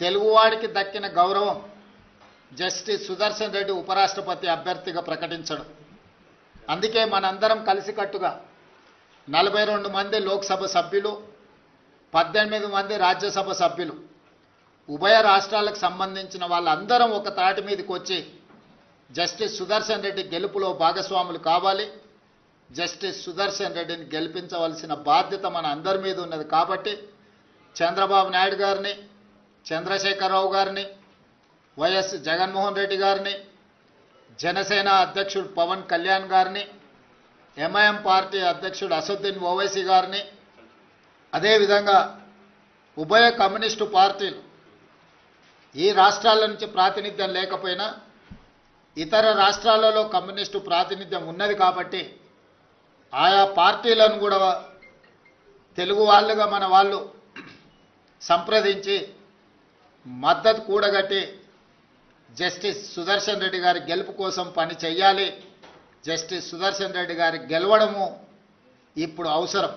తెలుగువాడికి దక్కిన గౌరవం జస్టిస్ సుదర్శన్ రెడ్డి ఉపరాష్ట్రపతి అభ్యర్థిగా ప్రకటించడం. అందుకే మనందరం కలిసికట్టుగా నలభై రెండు మంది లోక్సభ సభ్యులు పద్దెనిమిది మంది రాజ్యసభ సభ్యులు ఉభయ రాష్ట్రాలకు సంబంధించిన వాళ్ళందరం ఒక తాటి మీదకి వచ్చి జస్టిస్ సుదర్శన్ రెడ్డి గెలుపులో భాగస్వాములు కావాలి. జస్టిస్ సుదర్శన్ రెడ్డిని గెలిపించవలసిన బాధ్యత మన అందరి మీద ఉన్నది కాబట్టి చంద్రబాబు నాయుడు గారిని చంద్రశేఖరరావు గారిని వైఎస్ జగన్మోహన్ రెడ్డి గారిని జనసేన అధ్యక్షుడు పవన్ కళ్యాణ్ గారిని ఎంఐఎం పార్టీ అధ్యక్షుడు అసదుద్దీన్ ఓవైసీ గారిని అదేవిధంగా ఉభయ కమ్యూనిస్టు పార్టీలు ఈ రాష్ట్రాల నుంచి ప్రాతినిధ్యం లేకపోయినా ఇతర రాష్ట్రాలలో కమ్యూనిస్టు ప్రాతినిధ్యం ఉన్నది కాబట్టి ఆయా పార్టీలను కూడా తెలుగు వాళ్ళుగా మన వాళ్ళు సంప్రదించి మద్దతు కూడగట్టి జస్టిస్ సుదర్శన్ రెడ్డి గారి గెలుపు కోసం పని చేయాలి జస్టిస్ సుదర్శన్ రెడ్డి గారి గెలవడము ఇప్పుడు అవసరం.